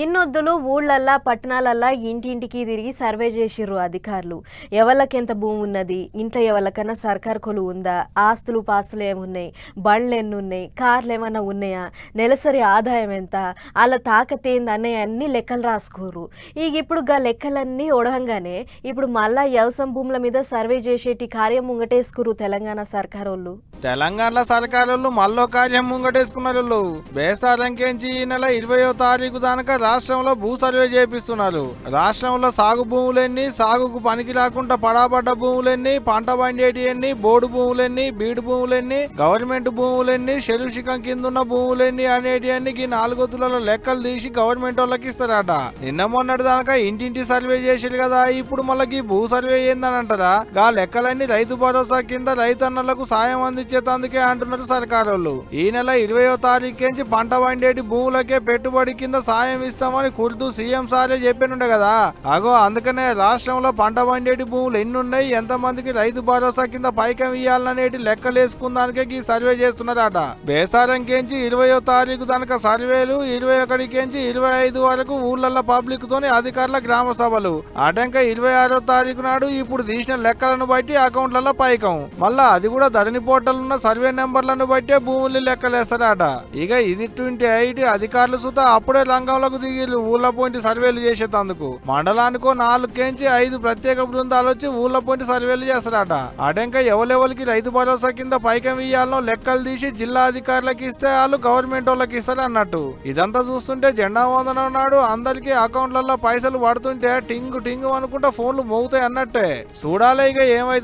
ఇన్నొద్దులు ఊళ్ళల్లా పట్టణాలల్లా ఇంటింటికి తిరిగి సర్వే చేసిర్రు అధికారులు. ఎవరికి ఎంత భూమి ఉన్నది? ఇంట్లో ఎవరికన్నా సర్కార్ కొలు ఉందా? ఆస్తులు పాస్తులు ఏమున్నాయి? బండ్లు ఎన్ని ఉన్నాయి కార్లు ఏమన్నా ఉన్నాయా? నెలసరి ఆదాయం ఎంత? వాళ్ళ తాకత్ ఏందనే అన్ని లెక్కలు రాసుకోరు ఇక ఇప్పుడు గా లెక్కలన్నీ ఒడవంగానే ఇప్పుడు మళ్ళా వ్యవసాయం భూముల మీద సర్వే చేసేటి కార్యం ముంగటేసుకురు తెలంగాణ సర్కార్ వాళ్ళు తెలంగాణ సర్కార్ వాళ్ళు మళ్ళీ కార్యం ముంగటేసుకున్నారు బేసారంకేంచి ఈ నెల ఇరవయో తారీఖు దానక రాష్ట్రంలో భూ సర్వే చేపిస్తున్నారు. రాష్ట్రంలో సాగు భూములన్నీ సాగుకు పనికి రాకుండా పడాబడ్డ భూములన్నీ పంట పండేటి ఎన్ని బోడు భూములన్నీ బీడు భూములన్నీ గవర్నమెంట్ భూములెన్ని శిఖం కింద ఉన్న భూములన్నీ అనేటి అన్ని ఈ నాలుగొత్తులలో లెక్కలు తీసి గవర్నమెంట్ వాళ్ళకి ఇస్తారట. నిన్న మొన్నటి దానక ఇంటింటి సర్వే చేసిరు కదా ఇప్పుడు మళ్ళీ భూ సర్వే ఏందని అంటారా? గా లెక్కలన్నీ రైతు భరోసా కింద రైతన్నలకు సాయం అందించేతందుకే అంటున్నారు సర్కారోళ్ళు ఈ నెల ఇరవయో తారీఖుంచి పంట పండేటి భూములకే పెట్టుబడి కింద సాయం ఇస్తామని కుర్తూ సీఎం సారే చెప్పినుండే కదా. అగో అందుకనే రాష్ట్రంలో పంట పండేటి భూములు ఎన్ని ఉన్నాయి ఎంత మందికి రైతు భరోసా కింద పైకం ఇవ్వాలనేటి లెక్కలేసుకుందానికే ఈ సర్వే చేస్తున్నారట. బేసారంకేంచి ఇరవయో తారీఖు తనక సర్వేలు ఇరవై ఒకటికేంచి ఇరవై ఐదు వరకు ఊళ్ళల్లో పబ్లిక్ తోని అధికారుల గ్రామ సభలు. అటంక ఇరవై ఆరో తారీఖు నాడు ఇప్పుడు తీసిన లెక్కలను బట్టి అకౌంట్లలో పైకం. మళ్ళా అది కూడా ధరణి పోర్టల్ ఉన్న సర్వే నెంబర్లను బట్టే భూములు లెక్కలేస్తారట. ఇక ఇది ట్వంటీ ఎయిట్ అధికారులు సుతా అప్పుడే రంగంలో రంగంలోకి దిగి ఊళ్ళ పోయింటి సర్వేలు చేసేటందుకు. మండలానికో నాలుగు కేంచి ఐదు ప్రత్యేక బృందాలు వచ్చి ఊళ్ళ పోయింటి సర్వేలు చేస్తారట. అటంక ఎవరెవరికి రైతు భరోసా కింద పైకం ఇయ్యాలనో లెక్కలు తీసి జిల్లా అధికారులకు ఇస్తే వాళ్ళు గవర్నమెంట్ వాళ్ళకి ఇస్తారు అన్నట్టు. ఇదంతా చూస్తుంటే జెండా వందనం నాడు అందరికి అకౌంట్లలో పైసలు పడుతుంటే టింగు టింగు అనుకుంటా ఫోన్లు మోగుతాయి అన్నట్టే. చూడాలి ఇక ఏమైతే